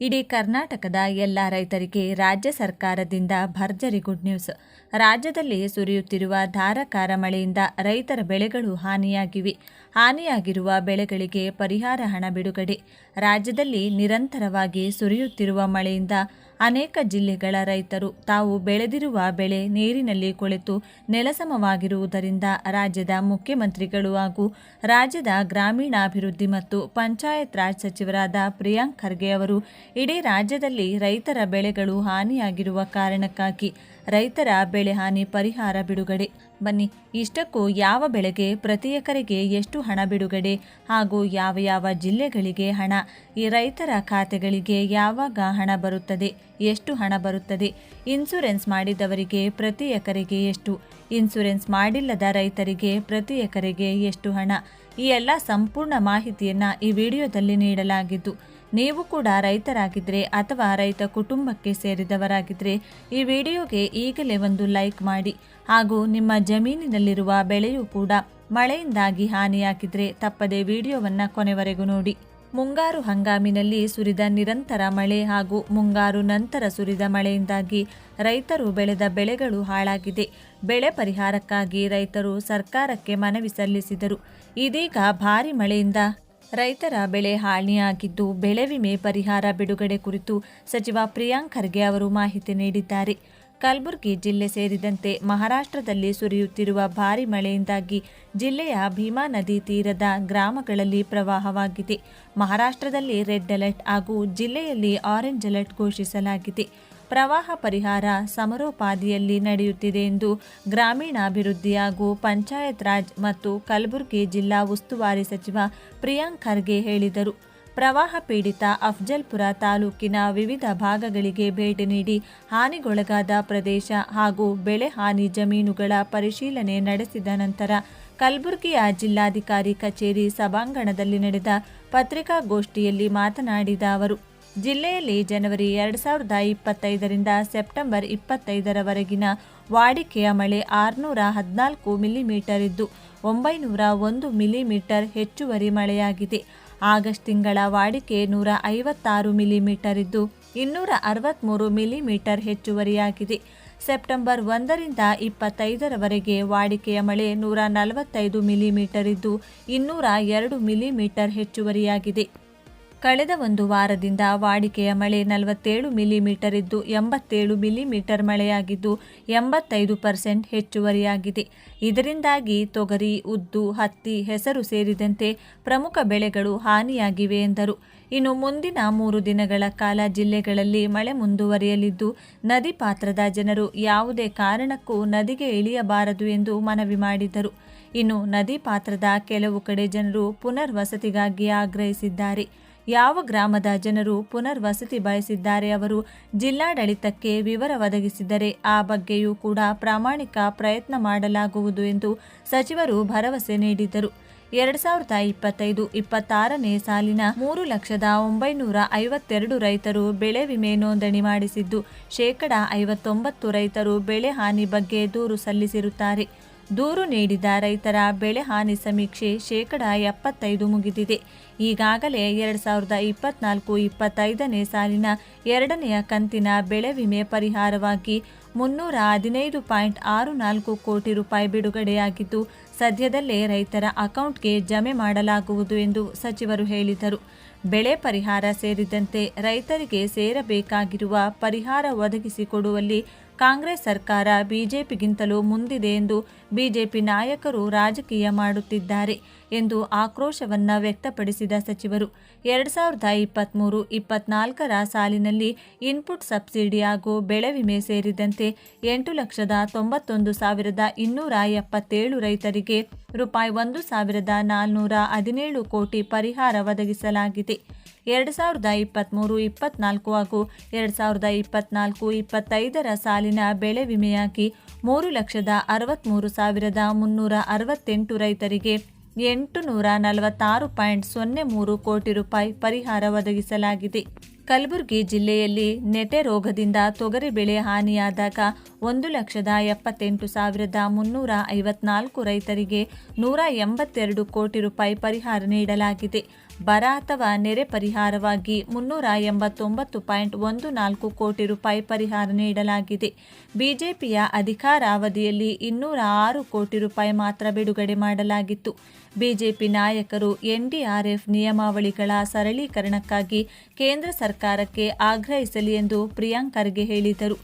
ಇಡೀ ಕರ್ನಾಟಕದ ಎಲ್ಲ ರೈತರಿಗೆ ರಾಜ್ಯ ಸರ್ಕಾರದಿಂದ ಭರ್ಜರಿ ಗುಡ್ ನ್ಯೂಸ್. ರಾಜ್ಯದಲ್ಲಿ ಸುರಿಯುತ್ತಿರುವ ಧಾರಾಕಾರ ಮಳೆಯಿಂದ ರೈತರ ಬೆಳೆಗಳು ಹಾನಿಯಾಗಿವೆ. ಹಾನಿಯಾಗಿರುವ ಬೆಳೆಗಳಿಗೆ ಪರಿಹಾರ ಹಣ ಬಿಡುಗಡೆ. ರಾಜ್ಯದಲ್ಲಿ ನಿರಂತರವಾಗಿ ಸುರಿಯುತ್ತಿರುವ ಮಳೆಯಿಂದ ಅನೇಕ ಜಿಲ್ಲೆಗಳ ರೈತರು ತಾವು ಬೆಳೆದಿರುವ ಬೆಳೆ ನೀರಿನಲ್ಲಿ ಕೊಳೆತು ನೆಲಸಮವಾಗಿರುವುದರಿಂದ ರಾಜ್ಯದ ಮುಖ್ಯಮಂತ್ರಿಗಳು ಹಾಗೂ ರಾಜ್ಯದ ಗ್ರಾಮೀಣಾಭಿವೃದ್ಧಿ ಮತ್ತು ಪಂಚಾಯತ್ ರಾಜ್ ಸಚಿವರಾದ ಪ್ರಿಯಾಂಕ್ ಖರ್ಗೆ ಅವರು ಇಡೀ ರಾಜ್ಯದಲ್ಲಿ ರೈತರ ಬೆಳೆಗಳು ಹಾನಿಯಾಗಿರುವ ಕಾರಣಕ್ಕಾಗಿ ರೈತರ ಬೆಳೆ ಹಾನಿ ಪರಿಹಾರ ಬಿಡುಗಡೆ. ಬನ್ನಿ, ಇಷ್ಟಕ್ಕೂ ಯಾವ ಬೆಳೆಗೆ ಪ್ರತಿ ಎಕರೆಗೆ ಎಷ್ಟು ಹಣ ಬಿಡುಗಡೆ ಹಾಗೂ ಯಾವ ಯಾವ ಜಿಲ್ಲೆಗಳಿಗೆ ಹಣ? ಈ ರೈತರ ಖಾತೆಗಳಿಗೆ ಯಾವಾಗ ಹಣ ಬರುತ್ತದೆ? ಎಷ್ಟು ಹಣ ಬರುತ್ತದೆ? ಇನ್ಸೂರೆನ್ಸ್ ಮಾಡಿದವರಿಗೆ ಪ್ರತಿ ಎಕರೆಗೆ ಎಷ್ಟು? ಇನ್ಸೂರೆನ್ಸ್ ಮಾಡಿಲ್ಲದ ರೈತರಿಗೆ ಪ್ರತಿ ಎಕರೆಗೆ ಎಷ್ಟು ಹಣ? ಈ ಎಲ್ಲ ಸಂಪೂರ್ಣ ಮಾಹಿತಿಯನ್ನು ಈ ವಿಡಿಯೋದಲ್ಲಿ ನೀಡಲಾಗಿದ್ದು ನೀವು ಕೂಡ ರೈತರಾಗಿದ್ದರೆ ಅಥವಾ ರೈತ ಕುಟುಂಬಕ್ಕೆ ಸೇರಿದವರಾಗಿದ್ದರೆ ಈ ವಿಡಿಯೋಗೆ ಈಗಲೇ ಒಂದು ಲೈಕ್ ಮಾಡಿ. ಹಾಗೂ ನಿಮ್ಮ ಜಮೀನಿನಲ್ಲಿರುವ ಬೆಳೆಯೂ ಕೂಡ ಮಳೆಯಿಂದಾಗಿ ಹಾನಿಯಾಗಿದ್ದರೆ ತಪ್ಪದೆ ವಿಡಿಯೋವನ್ನು ಕೊನೆವರೆಗೂ ನೋಡಿ. ಮುಂಗಾರು ಹಂಗಾಮಿನಲ್ಲಿ ಸುರಿದ ನಿರಂತರ ಮಳೆ ಹಾಗೂ ಮುಂಗಾರು ನಂತರ ಸುರಿದ ಮಳೆಯಿಂದಾಗಿ ರೈತರು ಬೆಳೆದ ಬೆಳೆಗಳು ಹಾಳಾಗಿದೆ. ಬೆಳೆ ಪರಿಹಾರಕ್ಕಾಗಿ ರೈತರು ಸರ್ಕಾರಕ್ಕೆ ಮನವಿ ಸಲ್ಲಿಸಿದರು. ಇದೀಗ ಭಾರಿ ಮಳೆಯಿಂದ ರೈತರ ಬೆಳೆ ಹಾನಿಯಾಗಿದ್ದು ಬೆಳೆ ವಿಮೆ ಪರಿಹಾರ ಬಿಡುಗಡೆ ಕುರಿತು ಸಚಿವ ಪ್ರಿಯಾಂಕ್ ಖರ್ಗೆ ಅವರು ಮಾಹಿತಿ ನೀಡಿದ್ದಾರೆ. ಕಲಬುರಗಿ ಜಿಲ್ಲೆ ಸೇರಿದಂತೆ ಮಹಾರಾಷ್ಟ್ರದಲ್ಲಿ ಸುರಿಯುತ್ತಿರುವ ಭಾರಿ ಮಳೆಯಿಂದಾಗಿ ಜಿಲ್ಲೆಯ ಭೀಮಾ ನದಿ ತೀರದ ಗ್ರಾಮಗಳಲ್ಲಿ ಪ್ರವಾಹವಾಗಿದೆ. ಮಹಾರಾಷ್ಟ್ರದಲ್ಲಿ ರೆಡ್ ಅಲರ್ಟ್ ಹಾಗೂ ಜಿಲ್ಲೆಯಲ್ಲಿ ಆರೆಂಜ್ ಅಲರ್ಟ್ ಘೋಷಿಸಲಾಗಿದೆ. ಪ್ರವಾಹ ಪರಿಹಾರ ಸಮರೋಪಾದಿಯಲ್ಲಿ ನಡೆಯುತ್ತಿದೆ ಎಂದು ಗ್ರಾಮೀಣಾಭಿವೃದ್ಧಿ ಹಾಗೂ ಪಂಚಾಯತ್ ರಾಜ್ ಮತ್ತು ಕಲಬುರಗಿ ಜಿಲ್ಲಾ ಉಸ್ತುವಾರಿ ಸಚಿವ ಪ್ರಿಯಾಂಕ್ ಖರ್ಗೆ ಹೇಳಿದರು. ಪ್ರವಾಹ ಪೀಡಿತ ಅಫ್ಜಲ್ಪುರ ತಾಲೂಕಿನ ವಿವಿಧ ಭಾಗಗಳಿಗೆ ಭೇಟಿ ನೀಡಿ ಹಾನಿಗೊಳಗಾದ ಪ್ರದೇಶ ಹಾಗೂ ಬೆಳೆ ಹಾನಿ ಜಮೀನುಗಳ ಪರಿಶೀಲನೆ ನಡೆಸಿದ ನಂತರ ಕಲಬುರಗಿಯ ಜಿಲ್ಲಾಧಿಕಾರಿ ಕಚೇರಿ ಸಭಾಂಗಣದಲ್ಲಿ ನಡೆದ ಪತ್ರಿಕಾಗೋಷ್ಠಿಯಲ್ಲಿ ಮಾತನಾಡಿದ ಅವರು. ಜಿಲ್ಲೆಯಲ್ಲಿ ಜನವರಿ ಎರಡು ಸಾವಿರದ ಇಪ್ಪತ್ತೈದರಿಂದ ಸೆಪ್ಟೆಂಬರ್ ಇಪ್ಪತ್ತೈದರವರೆಗಿನ ವಾಡಿಕೆಯ ಮಳೆ ಆರುನೂರ ಹದಿನಾಲ್ಕು ಮಿಲಿಮೀಟರ್ ಇದ್ದು, ಒಂಬೈನೂರ ಒಂದು ಮಿಲಿಮೀಟರ್ ಹೆಚ್ಚುವರಿ ಮಳೆಯಾಗಿದೆ. ಆಗಸ್ಟ್ ತಿಂಗಳ ವಾಡಿಕೆ ನೂರ ಐವತ್ತಾರು ಮಿಲಿಮೀಟರ್ ಇದ್ದು, ಇನ್ನೂರ ಅರವತ್ತ್ಮೂರು ಮಿಲಿಮೀಟರ್ ಹೆಚ್ಚುವರಿಯಾಗಿದೆ. ಸೆಪ್ಟೆಂಬರ್ ಒಂದರಿಂದ ಇಪ್ಪತ್ತೈದರವರೆಗೆ ವಾಡಿಕೆಯ ಮಳೆ ನೂರ ನಲವತ್ತೈದು ಮಿಲಿಮೀಟರ್ ಇದ್ದು, ಇನ್ನೂರ ಎರಡು ಮಿಲಿಮೀಟರ್ ಹೆಚ್ಚುವರಿಯಾಗಿದೆ. ಕಳೆದ ಒಂದು ವಾರದಿಂದ ವಾಡಿಕೆಯ ಮಳೆ ನಲವತ್ತೇಳು ಮಿಲಿಮೀಟರ್ ಇದ್ದು, ಎಂಬತ್ತೇಳು ಮಿಲಿಮೀಟರ್ ಮಳೆಯಾಗಿದ್ದು, ಎಂಬತ್ತೈದು ಪರ್ಸೆಂಟ್ ಹೆಚ್ಚುವರಿಯಾಗಿದೆ. ಇದರಿಂದಾಗಿ ತೊಗರಿ, ಉದ್ದು, ಹತ್ತಿ, ಹೆಸರು ಸೇರಿದಂತೆ ಪ್ರಮುಖ ಬೆಳೆಗಳು ಹಾನಿಯಾಗಿವೆ ಎಂದರು. ಇನ್ನು ಮುಂದಿನ ಮೂರು ದಿನಗಳ ಕಾಲ ಜಿಲ್ಲೆಗಳಲ್ಲಿ ಮಳೆ ಮುಂದುವರಿಯಲಿದ್ದು, ನದಿ ಪಾತ್ರದ ಜನರು ಯಾವುದೇ ಕಾರಣಕ್ಕೂ ನದಿಗೆ ಇಳಿಯಬಾರದು ಎಂದು ಮನವಿ ಮಾಡಿದರು. ಇನ್ನು ನದಿ ಪಾತ್ರದ ಕೆಲವು ಕಡೆ ಜನರು ಪುನರ್ವಸತಿಗಾಗಿ ಆಗ್ರಹಿಸಿದ್ದಾರೆ. ಯಾವ ಗ್ರಾಮದ ಜನರು ಪುನರ್ವಸತಿ ಬಯಸಿದ್ದಾರೆ ಅವರು ಜಿಲ್ಲಾಡಳಿತಕ್ಕೆ ವಿವರ ಒದಗಿಸಿದರೆ ಆ ಬಗ್ಗೆಯೂ ಕೂಡ ಪ್ರಾಮಾಣಿಕ ಪ್ರಯತ್ನ ಮಾಡಲಾಗುವುದು ಎಂದು ಸಚಿವರು ಭರವಸೆ ನೀಡಿದರು. ಎರಡು ಸಾವಿರದ ಇಪ್ಪತ್ತೈದು ಇಪ್ಪತ್ತಾರನೇ ಸಾಲಿನ ಮೂರು ಲಕ್ಷದ ಒಂಬೈನೂರ ಐವತ್ತೆರಡು ರೈತರು ಬೆಳೆ ವಿಮೆ ನೋಂದಣಿ ಮಾಡಿಸಿದ್ದು, ಶೇಕಡ ಐವತ್ತೊಂಬತ್ತು ರೈತರು ಬೆಳೆ ಹಾನಿ ಬಗ್ಗೆ ದೂರು ಸಲ್ಲಿಸಿರುತ್ತಾರೆ. ದೂರು ನೀಡಿದ ರೈತರ ಬೆಳೆ ಹಾನಿ ಸಮೀಕ್ಷೆ ಶೇಕಡ ಎಪ್ಪತ್ತೈದು ಮುಗಿದಿದೆ. ಈಗಾಗಲೇ ಎರಡು ಸಾವಿರದ ಇಪ್ಪತ್ನಾಲ್ಕು ಇಪ್ಪತ್ತೈದನೇ ಸಾಲಿನ ಎರಡನೆಯ ಕಂತಿನ ಬೆಳೆ ವಿಮೆ ಪರಿಹಾರವಾಗಿ ಮುನ್ನೂರ ಹದಿನೈದು ಪಾಯಿಂಟ್ ಆರು ನಾಲ್ಕು ಕೋಟಿ ರೂಪಾಯಿ ಬಿಡುಗಡೆಯಾಗಿದ್ದು, ಸದ್ಯದಲ್ಲೇ ರೈತರ ಅಕೌಂಟ್ಗೆ ಜಮೆ ಮಾಡಲಾಗುವುದು ಎಂದು ಸಚಿವರು ಹೇಳಿದರು. ಬೆಳೆ ಪರಿಹಾರ ಸೇರಿದಂತೆ ರೈತರಿಗೆ ಸೇರಬೇಕಾಗಿರುವ ಪರಿಹಾರ ಒದಗಿಸಿಕೊಡುವಲ್ಲಿ ಕಾಂಗ್ರೆಸ್ ಸರ್ಕಾರ ಬಿಜೆಪಿಗಿಂತಲೂ ಮುಂದಿದೆ ಎಂದು ಬಿಜೆಪಿ ನಾಯಕರು ರಾಜಕೀಯ ಮಾಡುತ್ತಿದ್ದಾರೆ ಎಂದು ಆಕ್ರೋಶವನ್ನ ವ್ಯಕ್ತಪಡಿಸಿದ ಸಚಿವರು, ಎರಡು ಸಾವಿರದ ಇಪ್ಪತ್ತ್ಮೂರು ಇಪ್ಪತ್ನಾಲ್ಕರ ಸಾಲಿನಲ್ಲಿ ಇನ್ಪುಟ್ ಸಬ್ಸಿಡಿ ಹಾಗೂ ಬೆಳೆ ವಿಮೆ ಸೇರಿದಂತೆ ಎಂಟು ಲಕ್ಷದ ತೊಂಬತ್ತೊಂದು ಸಾವಿರದ ಇನ್ನೂರ ಎಪ್ಪತ್ತೇಳು ರೈತರಿಗೆ ರೂಪಾಯಿ ಒಂದು ಸಾವಿರದ ನಾಲ್ನೂರ ಹದಿನೇಳು ಕೋಟಿ ಪರಿಹಾರ ಒದಗಿಸಲಾಗಿದೆ. ಎರಡು ಸಾವಿರದ ಇಪ್ಪತ್ತ್ಮೂರು ಇಪ್ಪತ್ನಾಲ್ಕು ಹಾಗೂ ಎರಡು ಸಾವಿರದ ಇಪ್ಪತ್ನಾಲ್ಕು, ಇಪ್ಪತ್ತೈದರ ಸಾಲಿನ ಬೆಳೆ ವಿಮೆಯಾಗಿ ಮೂರು ಲಕ್ಷದ ಅರವತ್ತ್ಮೂರು ಸಾವಿರದ ಮುನ್ನೂರ ಅರವತ್ತೆಂಟು ರೈತರಿಗೆ ಎಂಟು ನೂರ ನಲವತ್ತಾರು ಪಾಯಿಂಟ್ ಸೊನ್ನೆ ಮೂರು ಕೋಟಿ ರೂಪಾಯಿ ಪರಿಹಾರ ಒದಗಿಸಲಾಗಿದೆ. ಕಲಬುರಗಿ ಜಿಲ್ಲೆಯಲ್ಲಿ ನೆಟೆ ರೋಗದಿಂದ ತೊಗರಿ ಬೆಳೆ ಹಾನಿಯಾದಾಗ ಒಂದು ಲಕ್ಷದ ಎಪ್ಪತ್ತೆಂಟು ಸಾವಿರದ ಮುನ್ನೂರ ಐವತ್ನಾಲ್ಕು ರೈತರಿಗೆ ನೂರ ಎಂಬತ್ತೆರಡು ಕೋಟಿ ರೂಪಾಯಿ ಪರಿಹಾರ ನೀಡಲಾಗಿದೆ. ಬರ ಅಥವಾ ನೆರೆ ಪರಿಹಾರವಾಗಿ ಮುನ್ನೂರ ಎಂಬತ್ತೊಂಬತ್ತು ಪಾಯಿಂಟ್ ಒಂದು ನಾಲ್ಕು ಕೋಟಿ ರೂಪಾಯಿ ಪರಿಹಾರ ನೀಡಲಾಗಿದೆ. ಬಿಜೆಪಿಯ ಅಧಿಕಾರಾವಧಿಯಲ್ಲಿ ಇನ್ನೂರ ಆರು ಕೋಟಿ ರೂಪಾಯಿ ಮಾತ್ರ ಬಿಡುಗಡೆ ಮಾಡಲಾಗಿತ್ತು. ಬಿಜೆಪಿ ನಾಯಕರು ಎನ್ಡಿಆರ್ಎಫ್ ನಿಯಮಾವಳಿಗಳ ಸರಳೀಕರಣಕ್ಕಾಗಿ ಕೇಂದ್ರ ಸರ್ಕಾರಕ್ಕೆ ಆಗ್ರಹಿಸಲಿ ಎಂದು ಪ್ರಿಯಾಂಕರ್ಗೆ ಹೇಳಿದರು.